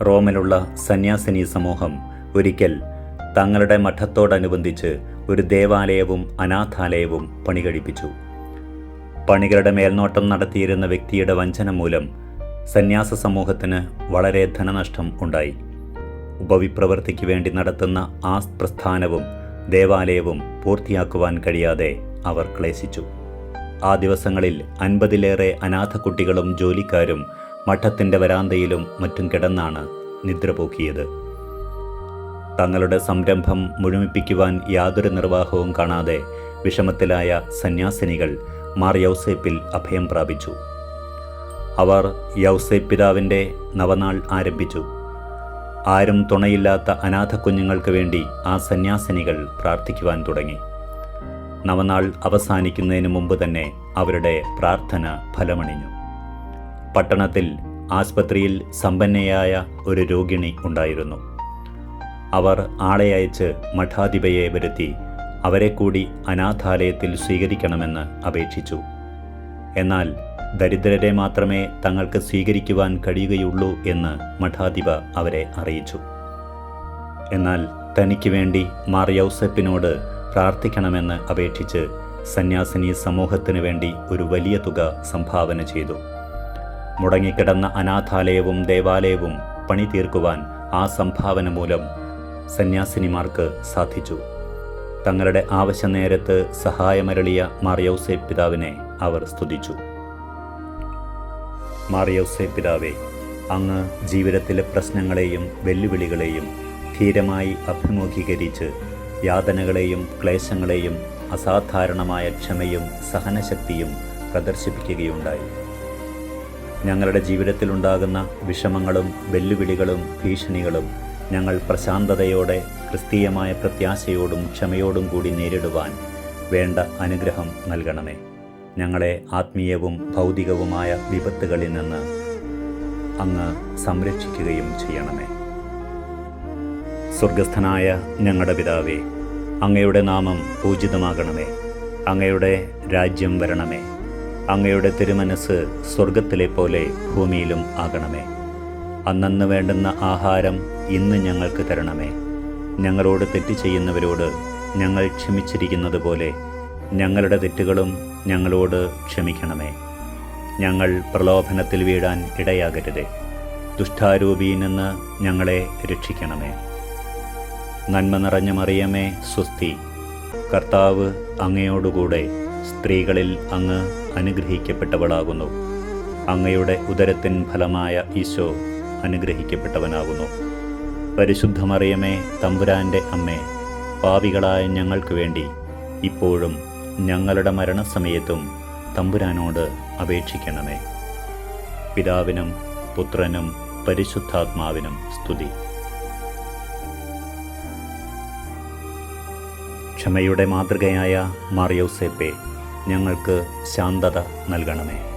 റോമിലുള്ള സന്യാസിനി സമൂഹം ഒരിക്കൽ തങ്ങളുടെ മഠത്തോടനുബന്ധിച്ച് ഒരു ദേവാലയവും അനാഥാലയവും പണികഴിപ്പിച്ചു. പണികളുടെ മേൽനോട്ടം നടത്തിയിരുന്ന വ്യക്തിയുടെ വഞ്ചന മൂലം സന്യാസ സമൂഹത്തിന് വളരെ ധനനഷ്ടം ഉണ്ടായി. ഉപവിപ്രവർത്തിക്ക് വേണ്ടി നടത്തുന്ന ആ പ്രസ്ഥാനവും ദേവാലയവും പൂർത്തിയാക്കുവാൻ കഴിയാതെ അവർ ക്ലേശിച്ചു. ആ ദിവസങ്ങളിൽ അൻപതിലേറെ അനാഥ കുട്ടികളും ജോലിക്കാരും മഠത്തിന്റെ വരാന്തയിലും മറ്റും കിടന്നാണ് നിദ്രപോക്കിയത് തങ്ങളുടെ സംരംഭം മുഴുമിപ്പിക്കുവാൻ യാതൊരു നിർവാഹവും കാണാതെ വിഷമത്തിലായ സന്യാസിനികൾ മാർ യൗസേപ്പിൽ അഭയം പ്രാപിച്ചു. അവർ യൗസേപ്പ് പിതാവിന്റെ നവനാൾ ആരംഭിച്ചു. ആരും തുണയില്ലാത്ത അനാഥ കുഞ്ഞുങ്ങൾക്ക് വേണ്ടി ആ സന്യാസിനികൾ പ്രാർത്ഥിക്കുവാൻ തുടങ്ങി. നവനാൾ അവസാനിക്കുന്നതിന് മുമ്പ് തന്നെ അവരുടെ പ്രാർത്ഥന ഫലമണിഞ്ഞു. പട്ടണത്തിൽ ആസ്പത്രിയിൽ സമ്പന്നയായ ഒരു രോഗിണി ഉണ്ടായിരുന്നു. അവർ ആളെ അയച്ച് മഠാധിപയെ വരുത്തി അവരെ കൂടി അനാഥാലയത്തിൽ സ്വീകരിക്കണമെന്ന് അപേക്ഷിച്ചു. എന്നാൽ ദരിദ്രരെ മാത്രമേ തങ്ങൾക്ക് സ്വീകരിക്കുവാൻ കഴിയുകയുള്ളൂ എന്ന് മഠാധിപ അവരെ അറിയിച്ചു. എന്നാൽ തനിക്ക് വേണ്ടി മാർ യൗസപ്പിനോട് പ്രാർത്ഥിക്കണമെന്ന് അപേക്ഷിച്ച് സന്യാസിനി സമൂഹത്തിനു വേണ്ടി ഒരു വലിയ തുക സംഭാവന ചെയ്തു. മുടങ്ങിക്കിടന്ന അനാഥാലയവും ദേവാലയവും പണി തീർക്കുവാൻ ആ സംഭാവന മൂലം സന്യാസിനിമാർക്ക് സാധിച്ചു. തങ്ങളുടെ ആവശ്യനേരത്ത് സഹായമരളിയ മാറിയൗസേ പിതാവിനെ അവർ സ്തുതിച്ചു. മാറിയൗസേ പിതാവെ അങ്ങ് ജീവിതത്തിലെ പ്രശ്നങ്ങളെയും വെല്ലുവിളികളെയും ധീരമായി അഭിമുഖീകരിച്ച് യാതനകളെയും ക്ലേശങ്ങളെയും അസാധാരണമായ ക്ഷമയും സഹനശക്തിയും പ്രദർശിപ്പിക്കുകയുണ്ടായി. ഞങ്ങളുടെ ജീവിതത്തിലുണ്ടാകുന്ന വിഷമങ്ങളും വെല്ലുവിളികളും ഭീഷണികളും ഞങ്ങൾ പ്രശാന്തതയോടെ ക്രിസ്തീയമായ പ്രത്യാശയോടും ക്ഷമയോടും കൂടി നേരിടുവാൻ വേണ്ട അനുഗ്രഹം നൽകണമേ. ഞങ്ങളെ ആത്മീയവും ഭൗതികവുമായ വിപത്തുകളിൽ നിന്ന് അങ്ങ് സംരക്ഷിക്കുകയും ചെയ്യണമേ. സ്വർഗസ്ഥനായ ഞങ്ങളുടെ പിതാവേ അങ്ങയുടെ നാമം പൂജിതമാകണമേ. അങ്ങയുടെ രാജ്യം വരണമേ. അങ്ങയുടെ തിരുമനസ് സ്വർഗത്തിലെ പോലെ ഭൂമിയിലും ആകണമേ. അന്നന്ന് വേണ്ടുന്ന ആഹാരം ഇന്ന് ഞങ്ങൾക്ക് തരണമേ. ഞങ്ങളോട് തെറ്റ് ചെയ്യുന്നവരോട് ഞങ്ങൾ ക്ഷമിച്ചിരിക്കുന്നത് പോലെ ഞങ്ങളുടെ തെറ്റുകളും ഞങ്ങളോട് ക്ഷമിക്കണമേ. ഞങ്ങൾ പ്രലോഭനത്തിൽ വീഴാൻ ഇടയാകരുതേ. ദുഷ്ടാരൂപിയിൽ നിന്ന് ഞങ്ങളെ രക്ഷിക്കണമേ. നന്മ നിറഞ്ഞ മറിയമേ സ്വസ്തി. കർത്താവ് അങ്ങയോടുകൂടെ സ്ത്രീകളിൽ അങ്ങ് അനുഗ്രഹിക്കപ്പെട്ടവളാകുന്നു. അങ്ങയുടെ ഉദരത്തിൻ ഫലമായ ഈശോ അനുഗ്രഹിക്കപ്പെട്ടവനാകുന്നു. പരിശുദ്ധമറിയമേ തമ്പുരാന്റെ അമ്മേ പാവികളായ ഞങ്ങൾക്ക് വേണ്ടി ഇപ്പോഴും ഞങ്ങളുടെ മരണസമയത്തും തമ്പുരാനോട് അപേക്ഷിക്കണമേ. പിതാവിനും പുത്രനും പരിശുദ്ധാത്മാവിനും സ്തുതി. ക്ഷമയുടെ മാതൃകയായ മാറിയോസേപ്പെ ഞങ്ങൾക്ക് ശാന്തത നൽകണമേ.